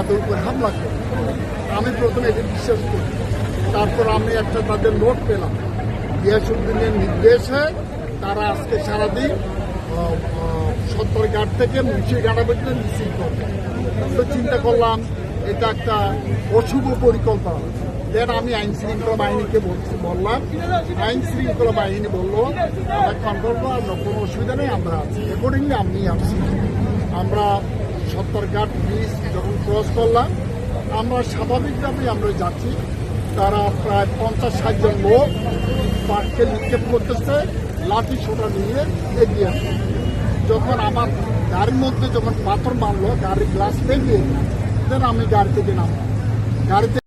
আমাদের উপর হামলা করে। আমি প্রথমে এটি বিশ্বাস করি। তারপর আমি একটা তাদের নোট পেলাম। গিয়াসুদ্দিনের নির্দেশে তারা আজকে সারাদিন সত্তরঘাট থেকে মুন্সিঘাটা পর্যন্ত মিছিল করবে। তো চিন্তা করলাম, এটা একটা অশুভ পরিকল্পনা। দেন আমি আইন শৃঙ্খলা বাহিনীকে বলছি, বললাম, আইন শৃঙ্খলা বাহিনী বলল, আমরা কন্ট্রোল আমরা কোনো অসুবিধা নেই, আমরা আছি। অ্যাকর্ডিংলি আমি আসছি। আমরা সত্তরঘাট ব্রিজ যখন ক্রস করলাম, আমরা স্বাভাবিকভাবেই আমরা যাচ্ছি। তারা প্রায় পঞ্চাশ ষাট জন লোক পার্ককে নিক্ষেপ করতেছে, লাঠি ছোটা নিয়ে এগিয়ে আসছে। যখন আমার গাড়ির মধ্যে যখন পাথর মারলো, গাড়ির গ্লাস ভেঙে দেন আমি গাড়ি থেকে নামলাম। গাড়িতে